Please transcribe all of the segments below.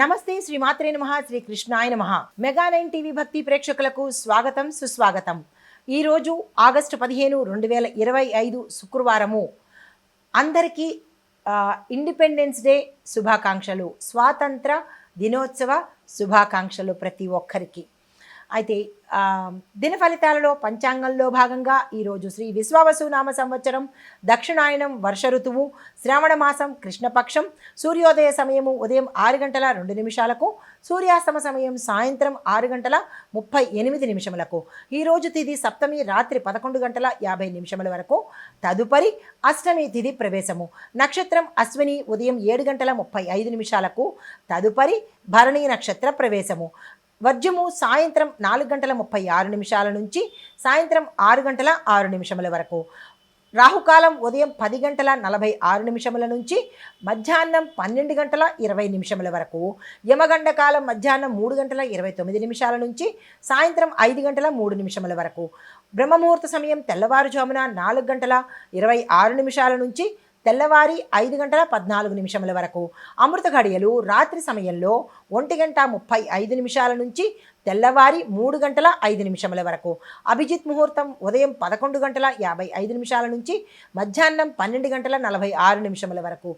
నమస్తే శ్రీ మాత్రే నమ శ్రీ కృష్ణాయ నమ. మెగా నైన్ టీవీ భక్తి ప్రేక్షకులకు స్వాగతం సుస్వాగతం. ఈరోజు ఆగస్టు పదిహేను రెండు వేల ఇరవై ఐదు శుక్రవారము. అందరికీ ఇండిపెండెన్స్ డే శుభాకాంక్షలు. స్వాతంత్ర దినోత్సవ శుభాకాంక్షలు ప్రతి ఒక్కరికి. అయితే దిన ఫలితాలలో పంచాంగంలో భాగంగా ఈరోజు శ్రీ విశ్వావసు నామ సంవత్సరం దక్షిణాయనం వర్ష ఋతువు శ్రావణ మాసం కృష్ణపక్షం సూర్యోదయ సమయము ఉదయం ఆరు గంటల రెండు నిమిషాలకు సూర్యాస్తమ సమయం సాయంత్రం ఆరు గంటల ముప్పై ఎనిమిది నిమిషములకు ఈరోజు తిథి సప్తమి రాత్రి పదకొండు గంటల యాభై నిమిషముల వరకు తదుపరి అష్టమి తిథి ప్రవేశము నక్షత్రం అశ్విని ఉదయం ఏడు గంటల ముప్పై ఐదు నిమిషాలకు తదుపరి భరణీ నక్షత్ర ప్రవేశము వర్జము సాయంత్రం నాలుగు గంటల ముప్పై ఆరు నిమిషాల నుంచి సాయంత్రం ఆరు గంటల ఆరు నిమిషముల వరకు. రాహుకాలం ఉదయం పది గంటల నలభై ఆరు నిమిషముల నుంచి మధ్యాహ్నం పన్నెండు గంటల ఇరవై నిమిషముల వరకు. యమగండ కాలం మధ్యాహ్నం మూడు గంటల ఇరవై తొమ్మిది నిమిషాల నుంచి సాయంత్రం ఐదు గంటల మూడు నిమిషముల వరకు. బ్రహ్మముహూర్త సమయం తెల్లవారుజామున నాలుగు గంటల ఇరవై ఆరు నిమిషాల నుంచి తెల్లవారి ఐదు గంటల పద్నాలుగు నిమిషముల వరకు. అమృత ఘడియలు రాత్రి సమయంలో ఒంటి గంట ముప్పై ఐదు నిమిషాల నుంచి తెల్లవారి మూడు గంటల ఐదు నిమిషముల వరకు. అభిజిత్ ముహూర్తం ఉదయం పదకొండు గంటల యాభై ఐదు నిమిషాల నుంచి మధ్యాహ్నం పన్నెండు గంటల నలభై ఆరు నిమిషముల వరకు.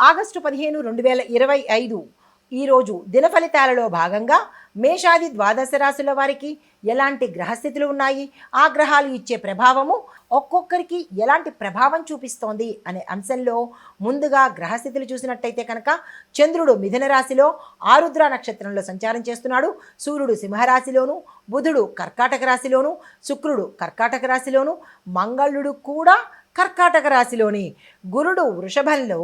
ఆగస్టు పదిహేను రెండు వేల ఇరవై ఐదు ఈరోజు దిన ఫలితాలలో భాగంగా మేషాది ద్వాదశ రాశుల వారికి ఎలాంటి గ్రహస్థితులు ఉన్నాయి? ఆ గ్రహాలు ఇచ్చే ప్రభావము ఒక్కొక్కరికి ఎలాంటి ప్రభావం చూపిస్తోంది? అనే అంశంలో ముందుగా గ్రహస్థితులు చూసినట్టయితే కనుక చంద్రుడు మిథున రాశిలో ఆరుద్ర నక్షత్రంలో సంచారం చేస్తున్నాడు. సూర్యుడు సింహరాశిలోను బుధుడు కర్కాటక రాశిలోను శుక్రుడు కర్కాటక రాశిలోను మంగళుడు కూడా కర్కాటక రాశిలోని. గురుడు వృషభంలో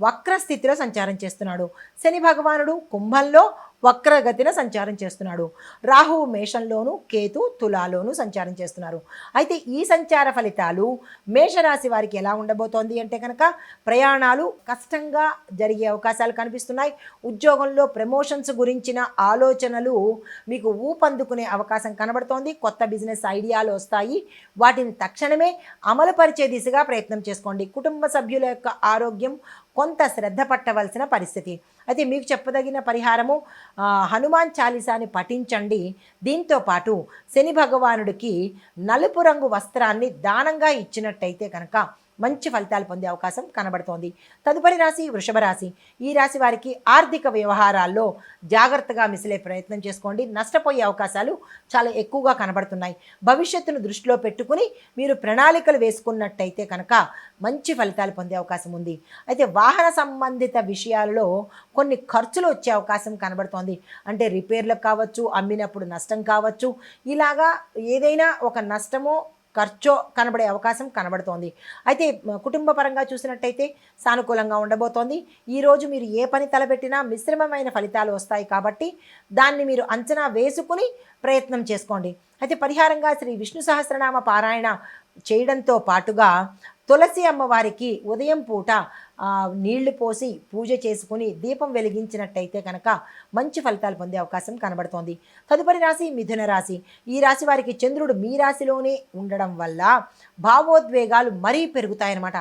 వక్రస్థితిలో సంచారం చేస్తున్నాడు. శని భగవానుడు కుంభంలో వక్రగతిన సంచారం చేస్తున్నాడు. రాహువు మేషంలోను కేతు తులాలోను సంచారం చేస్తున్నారు. అయితే ఈ సంచార ఫలితాలు మేషరాశి వారికి ఎలా ఉండబోతోంది అంటే కనుక ప్రయాణాలు కష్టంగా జరిగే అవకాశాలు కనిపిస్తున్నాయి. ఉద్యోగంలో ప్రమోషన్స్ గురించిన ఆలోచనలు మీకు ఊపందుకునే అవకాశం కనబడుతోంది. కొత్త బిజినెస్ ఐడియాలు వస్తాయి. వాటిని తక్షణమే అమలుపరిచే దిశగా ప్రయత్నం చేసుకోండి. కుటుంబ సభ్యుల యొక్క ఆరోగ్యం కొంత శ్రద్ధ పట్టవలసిన పరిస్థితి. అయితే మీకు చెప్పదగిన పరిహారము హనుమాన్ చాలీసాని పఠించండి. దీంతో పాటు శని భగవానుడికి నలుపు రంగు వస్త్రాన్ని దానంగా ఇచ్చినట్టయితే కనుక మంచి ఫలితాలు పొందే అవకాశం కనబడుతోంది. తదుపరి రాశి వృషభ రాశి. ఈ రాశి వారికి ఆర్థిక వ్యవహారాల్లో జాగ్రత్తగా మిసిలే ప్రయత్నం చేసుకోండి. నష్టపోయే అవకాశాలు చాలా ఎక్కువగా కనబడుతున్నాయి. భవిష్యత్తును దృష్టిలో పెట్టుకుని మీరు ప్రణాళికలు వేసుకున్నట్టయితే కనుక మంచి ఫలితాలు పొందే అవకాశం ఉంది. అయితే వాహన సంబంధిత విషయాలలో కొన్ని ఖర్చులు వచ్చే అవకాశం కనబడుతోంది. అంటే రిపేర్లకు కావచ్చు అమ్మినప్పుడు నష్టం కావచ్చు. ఇలాగా ఏదైనా ఒక నష్టమో ఖర్చో కనబడే అవకాశం కనబడుతోంది. అయితే కుటుంబ పరంగా చూసినట్టయితే సానుకూలంగా ఉండబోతోంది. ఈరోజు మీరు ఏ పని తలపెట్టినా మిశ్రమమైన ఫలితాలు వస్తాయి కాబట్టి దాన్ని మీరు అంచనా వేసుకుని ప్రయత్నం చేసుకోండి. అయితే పరిహారంగా శ్రీ విష్ణు సహస్రనామ పారాయణ చేయడంతో పాటుగా తులసి అమ్మవారికి ఉదయం పూట నీళ్ళు పోసి పూజ చేసుకుని దీపం వెలిగించినట్టయితే కనుక మంచి ఫలితాలు పొందే అవకాశం కనబడుతోంది. తదుపరి రాశి మిథున రాశి. ఈ రాశి వారికి చంద్రుడు మీ రాశిలోనే ఉండడం వల్ల భావోద్వేగాలు మరీ పెరుగుతాయన్నమాట.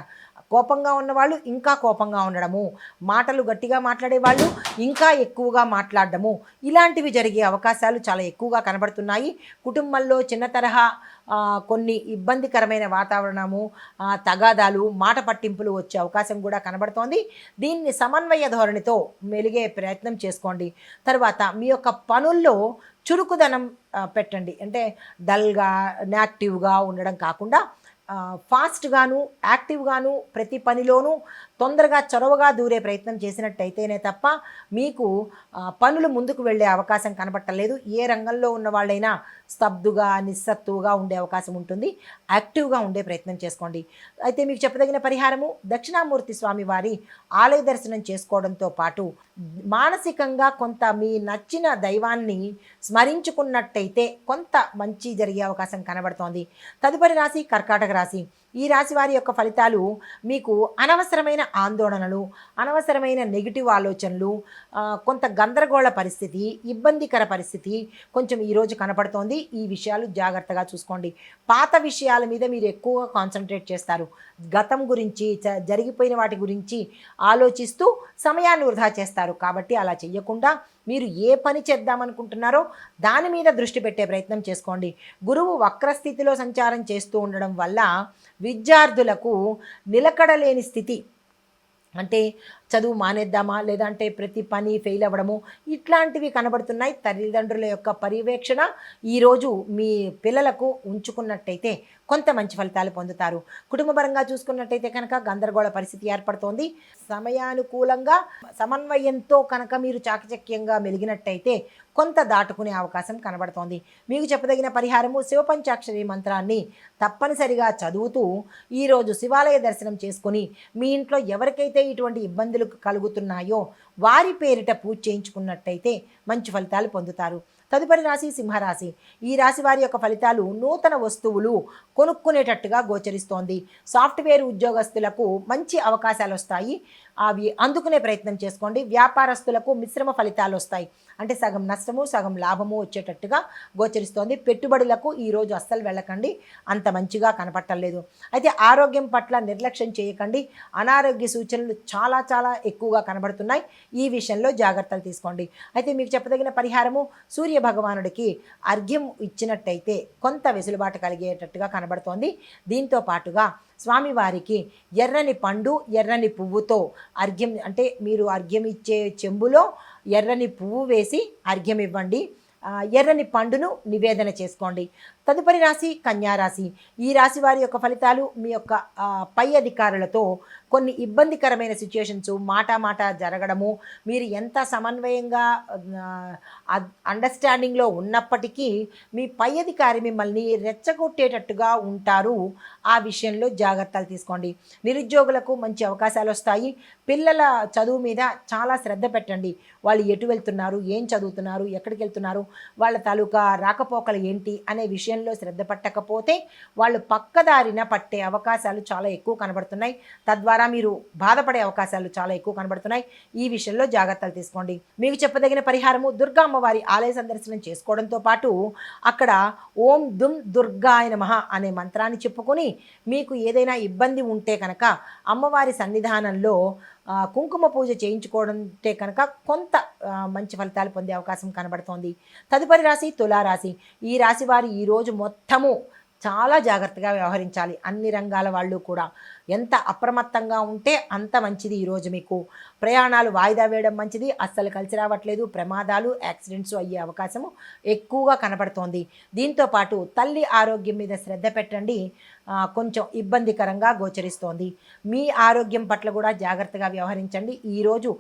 కోపంగా ఉన్నవాళ్ళు ఇంకా కోపంగా ఉండడము. మాటలు గట్టిగా మాట్లాడే వాళ్ళు ఇంకా ఎక్కువగా మాట్లాడడము. ఇలాంటివి జరిగే అవకాశాలు చాలా ఎక్కువగా కనబడుతున్నాయి. కుటుంబంలో చిన్న తరహా కొన్ని ఇబ్బందికరమైన వాతావరణము తగాదాలు మాట పట్టింపులు వచ్చే అవకాశం కూడా కనబడుతోంది. దీన్ని సమన్వయ ధోరణితో మెలిగే ప్రయత్నం చేసుకోండి. తర్వాత మీ యొక్క పనుల్లో చురుకుదనం పెట్టండి. అంటే డల్గా యాక్టివ్గా ఉండడం కాకుండా ఫాస్ట్గాను యాక్టివ్గాను ప్రతి పనిలోనూ తొందరగా చొరవగా దూరే ప్రయత్నం చేసినట్టయితేనే తప్ప మీకు పనులు ముందుకు వెళ్ళే అవకాశం కనబట్టలేదు. ఏ రంగంలో ఉన్న వాళ్ళైనా స్తబ్దుగా నిస్సత్తుగా ఉండే అవకాశం ఉంటుంది. యాక్టివ్గా ఉండే ప్రయత్నం చేసుకోండి. అయితే మీకు చెప్పదగిన పరిహారము దక్షిణామూర్తి స్వామి వారి ఆలయ దర్శనం చేసుకోవడంతో పాటు మానసికంగా కొంత మీ నచ్చిన దైవాన్ని స్మరించుకున్నట్టయితే కొంత మంచి జరిగే అవకాశం కనబడుతోంది. తదుపరి రాశి కర్కాటక రాశి. ఈ రాశి వారి యొక్క ఫలితాలు మీకు అనవసరమైన ఆందోళనలు అనవసరమైన నెగిటివ్ ఆలోచనలు కొంత గందరగోళ పరిస్థితి ఇబ్బందికర పరిస్థితి కొంచెం ఈరోజు కనపడుతోంది. ఈ విషయాలు జాగ్రత్తగా చూసుకోండి. పాత విషయాల మీద మీరు ఎక్కువగా కాన్సన్ట్రేట్ చేస్తారు. గతం గురించి జరిగిపోయిన వాటి గురించి ఆలోచిస్తూ సమయాన్ని వృధా చేస్తారు. కాబట్టి అలా చెయ్యకుండా మీరు ఏ పని చేద్దామనుకుంటున్నారో దాని మీద దృష్టి పెట్టే ప్రయత్నం చేసుకోండి. గురువు వక్రస్థితిలో సంచారం చేస్తూ ఉండడం వల్ల విద్యార్థులకు నిలకడలేని స్థితి. అంటే చదువు మానేద్దామా? లేదంటే ప్రతి పని ఫెయిల్ అవ్వడము ఇట్లాంటివి కనబడుతున్నాయి తల్లిదండ్రుల యొక్క పర్యవేక్షణ. ఈరోజు మీ పిల్లలకు ఉంచుకున్నట్టయితే కొంత మంచి ఫలితాలు పొందుతారు. కుటుంబపరంగా చూసుకున్నట్టయితే కనుక గందరగోళ పరిస్థితి ఏర్పడుతోంది. సమయానుకూలంగా సమన్వయంతో కనుక మీరు చాకచక్యంగా మెలిగినట్టయితే కొంత దాటుకునే అవకాశం కనబడుతోంది. మీకు చెప్పదగిన పరిహారము శివపంచాక్షరి మంత్రాన్ని తప్పనిసరిగా చదువుతూ ఈరోజు శివాలయ దర్శనం చేసుకుని మీ ఇంట్లో ఎవరికైతే ఇటువంటి ఇబ్బందులు కలుగుతున్నాయో వారి పేరిట పూజ చేయించుకున్నట్టయితే మంచి ఫలితాలు పొందుతారు. తదుపరి రాశి సింహరాశి. ఈ రాశి వారి యొక్క ఫలితాలు నూతన వస్తువులు కొనుక్కునేటట్టుగా గోచరిస్తోంది. సాఫ్ట్వేర్ ఉద్యోగస్తులకు మంచి అవకాశాలు వస్తాయి. అవి అందుకునే ప్రయత్నం చేసుకోండి. వ్యాపారస్తులకు మిశ్రమ ఫలితాలు వస్తాయి. అంటే సగం నష్టము సగం లాభము వచ్చేటట్టుగా గోచరిస్తోంది. పెట్టుబడులకు ఈరోజు అస్సలు వెళ్ళకండి. అంత మంచిగా కనపట్టలేదు. అయితే ఆరోగ్యం పట్ల నిర్లక్ష్యం చేయకండి. అనారోగ్య సూచనలు చాలా చాలా ఎక్కువగా కనబడుతున్నాయి. ఈ విషయంలో జాగ్రత్తలు తీసుకోండి. అయితే మీకు చెప్పదగిన పరిహారము సూర్య భగవానుడికి అర్ఘ్యం ఇచ్చినట్టయితే కొంత వెసులుబాటు కలిగేటట్టుగా కనబడుతోంది. దీంతో పాటుగా స్వామివారికి ఎర్రని పండు ఎర్రని పువ్వుతో అర్ఘ్యం అంటే మీరు అర్ఘ్యం ఇచ్చే చెంబులో ఎర్రని పువ్వు వేసి అర్ఘ్యం ఇవ్వండి ఎర్రని పండును నివేదన చేసుకోండి. తదుపరి రాశి కన్యా రాశి. ఈ రాశి వారి యొక్క ఫలితాలు మీ యొక్క పై అధికారులతో కొన్ని ఇబ్బందికరమైన సిచ్యుయేషన్స్ మాట మాట జరగడము మీరు ఎంత సమన్వయంగా అండర్స్టాండింగ్లో ఉన్నప్పటికీ మీ పై అధికారి మిమ్మల్ని రెచ్చగొట్టేటట్టుగా ఉంటారు. ఆ విషయంలో జాగ్రత్తలు తీసుకోండి. నిరుద్యోగులకు మంచి అవకాశాలు వస్తాయి. పిల్లల చదువు మీద చాలా శ్రద్ధ పెట్టండి. వాళ్ళు ఎటు వెళ్తున్నారు? ఏం చదువుతున్నారు? ఎక్కడికి వెళ్తున్నారు? వాళ్ళ తాలూకా రాకపోకలు ఏంటి? అనే విషయంలో శ్రద్ధ పట్టకపోతే వాళ్ళు పక్కదారిన పట్టే అవకాశాలు చాలా ఎక్కువ కనబడుతున్నాయి. తద్వారా మీరు బాధపడే అవకాశాలు చాలా ఎక్కువ కనబడుతున్నాయి. ఈ విషయంలో జాగ్రత్తలు తీసుకోండి. మీకు చెప్పదగిన పరిహారము దుర్గా అమ్మవారి ఆలయ సందర్శనం చేసుకోవడంతో పాటు అక్కడ ఓం దుమ్ దుర్గాయ నమః అనే మంత్రాన్ని చెప్పుకొని మీకు ఏదైనా ఇబ్బంది ఉంటే కనుక అమ్మవారి సన్నిధానంలో కుంకుమ పూజ చేయించుకోవడంటే కనుక కొంత మంచి ఫలితాలు పొందే అవకాశం కనబడుతోంది. తదుపరి రాశి తులారాశి. ఈ రాశి వారి ఈరోజు మొత్తము చాలా జాగ్రత్తగా వ్యవహరించాలి. అన్ని రంగాల వాళ్ళు కూడా. ఎంత అప్రమత్తంగా ఉంటే అంత మంచిది ఈరోజు మీకు. ప్రయాణాలు వాయిదా వేయడం మంచిది. అస్సలు కలిసి రావట్లేదు. ప్రమాదాలు యాక్సిడెంట్స్ అయ్యే అవకాశము ఎక్కువగా కనబడుతోంది. దీంతో పాటు తల్లి ఆరోగ్యం మీద శ్రద్ధ పెట్టండి. కొంచెం ఇబ్బందికరంగా గోచరిస్తోంది. మీ ఆరోగ్యం పట్ల కూడా జాగ్రత్తగా వ్యవహరించండి. ఈరోజు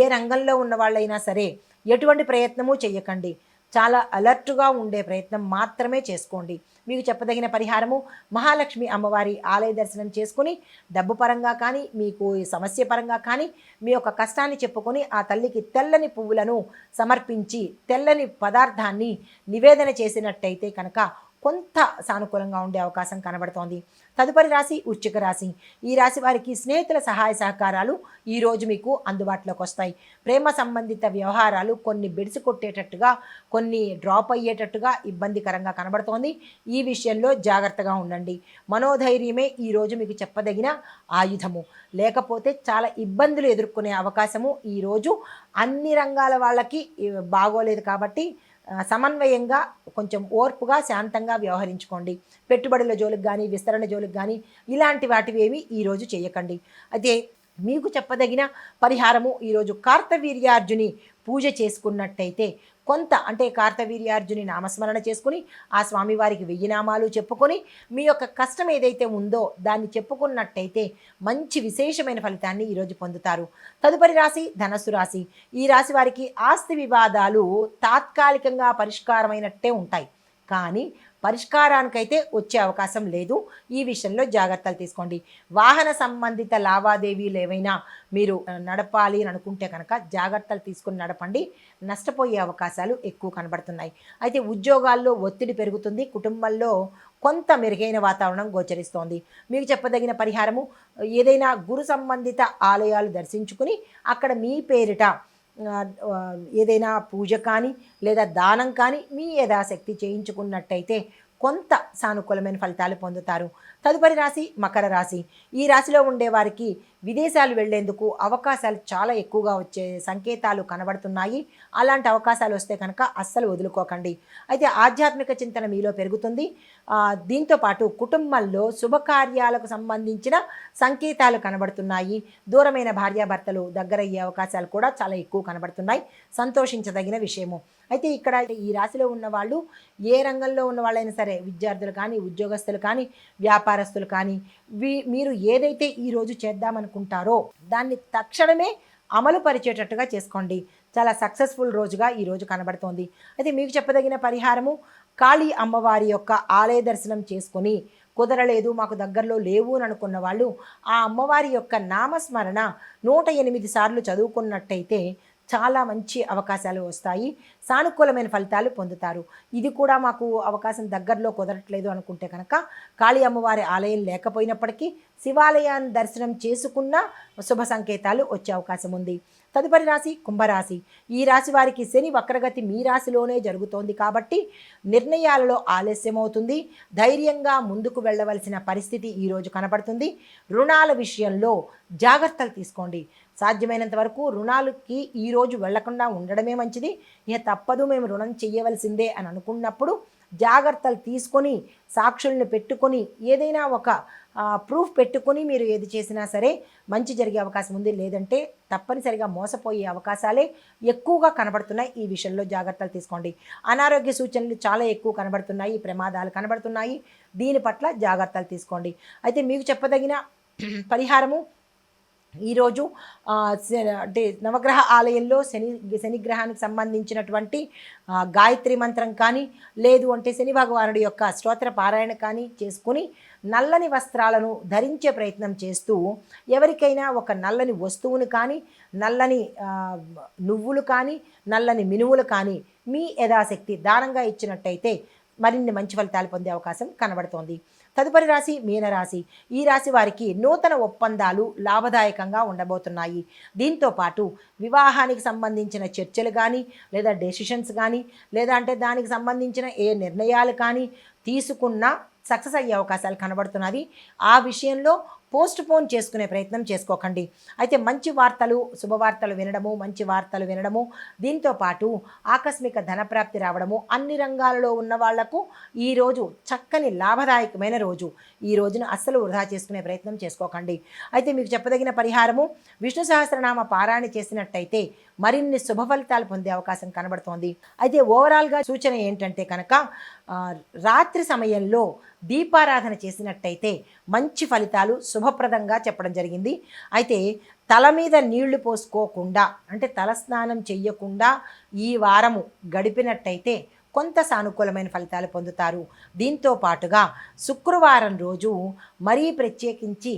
ఏ రంగంలో ఉన్న వాళ్ళైనా సరే ఎటువంటి ప్రయత్నము చేయకండి చాలా అలర్ట్గా ఉండే ప్రయత్నం మాత్రమే చేసుకోండి. మీకు చెప్పదగిన పరిహారము మహాలక్ష్మి అమ్మవారి ఆలయ దర్శనం చేసుకుని డబ్బు పరంగా కానీ మీకు సమస్య పరంగా కానీ మీ యొక్క కష్టాన్ని చెప్పుకొని ఆ తల్లికి తెల్లని పువ్వులను సమర్పించి తెల్లని పదార్థాన్ని నివేదన చేసినట్టయితే కనుక కొంత సానుకూలంగా ఉండే అవకాశం కనబడుతోంది. తదుపరి రాశి ఉచ్చిక రాశి. ఈ రాశి వారికి స్నేహితుల సహాయ సహకారాలు ఈరోజు మీకు అందుబాటులోకి వస్తాయి. ప్రేమ సంబంధిత వ్యవహారాలు కొన్ని బిడిసి కొట్టేటట్టుగా కొన్ని డ్రాప్ అయ్యేటట్టుగా ఇబ్బందికరంగా కనబడుతోంది. ఈ విషయంలో జాగ్రత్తగా ఉండండి. మనోధైర్యమే ఈరోజు మీకు చెప్పదగిన ఆయుధము. లేకపోతే చాలా ఇబ్బందులు ఎదుర్కొనే అవకాశము ఈరోజు అన్ని రంగాల వాళ్ళకి బాగోలేదు కాబట్టి సమన్వయంగా కొంచెం ఓర్పుగా శాంతంగా వ్యవహరించుకోండి. పెట్టుబడుల జోలికి కానీ విస్తరణ జోలికి కానీ ఇలాంటి వాటివి ఏమి ఈరోజు చేయకండి. అయితే మీకు చెప్పదగిన పరిహారము ఈరోజు కార్తవీర్యార్జుని పూజ చేసుకున్నట్టయితే కొంత అంటే కార్తవీర్యార్జుని నామస్మరణ చేసుకుని ఆ స్వామివారికి వెయ్యి నామాలు చెప్పుకొని మీ యొక్క కష్టం ఏదైతే ఉందో దాన్ని చెప్పుకున్నట్టయితే మంచి విశేషమైన ఫలితాన్ని ఈరోజు పొందుతారు. తదుపరి రాశి ధనస్సు రాశి. ఈ రాశి వారికి ఆస్తి వివాదాలు తాత్కాలికంగా పరిష్కారమైనట్టే ఉంటాయి. కానీ పరిష్కారానికైతే వచ్చే అవకాశం లేదు. ఈ విషయంలో జాగ్రత్తలు తీసుకోండి. వాహన సంబంధిత లావాదేవీలు ఏవైనా మీరు నడపాలి అని అనుకుంటే కనుక జాగ్రత్తలు తీసుకుని నడపండి. నష్టపోయే అవకాశాలు ఎక్కువ కనబడుతున్నాయి. అయితే ఉద్యోగాల్లో ఒత్తిడి పెరుగుతుంది. కుటుంబంలో కొంత మెరుగైన వాతావరణం గోచరిస్తోంది. మీకు చెప్పదగిన పరిహారము ఏదైనా గురు సంబంధిత ఆలయాలు దర్శించుకుని అక్కడ మీ పేరిట ఏదైనా పూజ కానీ లేదా దానం కానీ మీ యథాశక్తి చేయించుకున్నట్టయితే కొంత సానుకూలమైన ఫలితాలు పొందుతారు. తదుపరి రాశి మకర రాశి. ఈ రాశిలో ఉండే వారికి విదేశాలు వెళ్ళేందుకు అవకాశాలు చాలా ఎక్కువగా వచ్చే సంకేతాలు కనబడుతున్నాయి. అలాంటి అవకాశాలు వస్తే కనుక అస్సలు వదులుకోకండి. అయితే ఆధ్యాత్మిక చింతన మీలో పెరుగుతుంది. దీంతో పాటు కుటుంబంలో శుభకార్యాలకు సంబంధించిన సంకేతాలు కనబడుతున్నాయి. దూరమైన భార్యాభర్తలు దగ్గరయ్యే అవకాశాలు కూడా చాలా ఎక్కువ కనబడుతున్నాయి. సంతోషించదగిన విషయము. అయితే ఇక్కడ ఈ రాశిలో ఉన్న వాళ్ళు ఏ రంగంలో ఉన్న వాళ్ళైనా సరే విద్యార్థులు కానీ ఉద్యోగస్తులు కానీ వ్యాపారస్తులు కానీ మీరు ఏదైతే ఈరోజు చేద్దామనుకుంటారో దాన్ని తక్షణమే అమలు పరిచేటట్టుగా చేసుకోండి. చాలా సక్సెస్ఫుల్ రోజుగా ఈ రోజు కనబడుతోంది. అయితే మీకు చెప్పదగిన పరిహారము కాళీ అమ్మవారి యొక్క ఆలయ దర్శనం చేసుకొని కుదరలేదు మాకు దగ్గరలో లేవు అని అనుకున్న వాళ్ళు ఆ అమ్మవారి యొక్క నామస్మరణ నూట ఎనిమిది సార్లు చదువుకున్నట్టయితే చాలా మంచి అవకాశాలు వస్తాయి. సానుకూలమైన ఫలితాలు పొందుతారు. ఇది కూడా మాకు అవకాశం దగ్గరలో కుదరట్లేదు అనుకుంటే కనుక కాళీ అమ్మవారి ఆలయం లేకపోయినప్పటికీ శివాలయాన్ని దర్శనం చేసుకున్న శుభ సంకేతాలు వచ్చే అవకాశం ఉంది. తదుపరి రాశి కుంభరాశి. ఈ రాశి వారికి శని వక్రగతి మీ రాశిలోనే జరుగుతోంది కాబట్టి నిర్ణయాలలో ఆలస్యం అవుతుంది ధైర్యంగా ముందుకు వెళ్ళవలసిన పరిస్థితి ఈరోజు కనపడుతుంది రుణాల విషయంలో జాగ్రత్తలు తీసుకోండి. సాధ్యమైనంత వరకు రుణాలకి ఈరోజు వెళ్ళకుండా ఉండడమే మంచిది. ఇక తప్పదు మేము రుణం చేయవలసిందే అని అనుకున్నప్పుడు జాగ్రత్తలు తీసుకొని సాక్షుల్ని పెట్టుకొని ఏదైనా ఒక ప్రూఫ్ పెట్టుకొని మీరు ఏది చేసినా సరే మంచి జరిగే అవకాశం ఉంది. లేదంటే తప్పనిసరిగా మోసపోయే అవకాశాలే ఎక్కువగా కనబడుతున్నాయి ఈ విషయంలో జాగ్రత్తలు తీసుకోండి. అనారోగ్య సూచనలు చాలా ఎక్కువ కనబడుతున్నాయి ప్రమాదాలు కనబడుతున్నాయి. దీని పట్ల జాగ్రత్తలు తీసుకోండి. అయితే మీకు చెప్పదగిన పరిహారము ఈరోజు అంటే నవగ్రహ ఆలయంలో శని శనిగ్రహానికి సంబంధించినటువంటి గాయత్రి మంత్రం కానీ లేదు అంటే శని భగవానుడి యొక్క స్తోత్ర పారాయణ కానీ చేసుకుని నల్లని వస్త్రాలను ధరించే ప్రయత్నం చేస్తూ ఎవరికైనా ఒక నల్లని వస్తువును కానీ నల్లని నువ్వులు కానీ నల్లని మినువులు కానీ మీ యథాశక్తి దానంగా ఇచ్చినట్టయితే మరిన్ని మంచి ఫలితాలు పొందే అవకాశం కనబడుతోంది. తదుపరి రాశి మీనరాశి ఈ రాశి వారికి నూతన ఒప్పందాలు లాభదాయకంగా ఉండబోతున్నాయి. దీంతో పాటు వివాహానికి సంబంధించిన చర్చలు కానీ లేదా డెసిషన్స్ కానీ లేదా అంటే దానికి సంబంధించిన ఏ నిర్ణయాలు కానీ తీసుకున్న సక్సెస్ అయ్యే అవకాశాలు కనబడుతున్నది ఆ విషయంలో పోస్ట్ పోన్ చేసుకునే ప్రయత్నం చేసుకోకండి. అయితే మంచి వార్తలు శుభవార్తలు వినడము మంచి వార్తలు వినడము దీంతో పాటు ఆకస్మిక ధనప్రాప్తి రావడము అన్ని రంగాలలో ఉన్న వాళ్ళకు ఈరోజు చక్కని లాభదాయకమైన రోజు. ఈ రోజును అస్సలు వృధా చేసుకునే ప్రయత్నం చేసుకోకండి. అయితే మీకు చెప్పదగిన పరిహారము విష్ణు సహస్రనామ పారాయణ చేసినట్టయితే మరిన్ని శుభ ఫలితాలు పొందే అవకాశం కనబడుతోంది. అయితే ఓవరాల్గా సూచన ఏంటంటే కనుక రాత్రి సమయంలో దీపారాధన చేసినట్టయితే మంచి ఫలితాలు శుభప్రదంగా చెప్పడం జరిగింది. అయితే తల మీద నీళ్ళు పోసుకోకుండా అంటే తల స్నానం చెయ్యకుండా ఈ వారము గడిపినట్టయితే కొంత సానుకూలమైన ఫలితాలు పొందుతారు. దీంతో పాటుగా శుక్రవారం రోజు మరీ ప్రత్యేకించి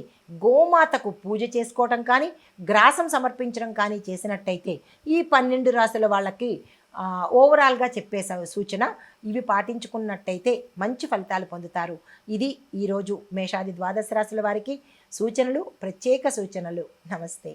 గోమాతకు పూజ చేసుకోవటం కానీ గ్రాసం సమర్పించడం కానీ చేసినట్టయితే ఈ పన్నెండు రాసుల వాళ్ళకి ఓవరాల్గా చెప్పే సూచన ఇవి పాటించుకున్నట్టయితే మంచి ఫలితాలు పొందుతారు. ఇది ఈరోజు మేషాది ద్వాదశ రాశుల వారికి సూచనలు ప్రత్యేక సూచనలు. నమస్తే.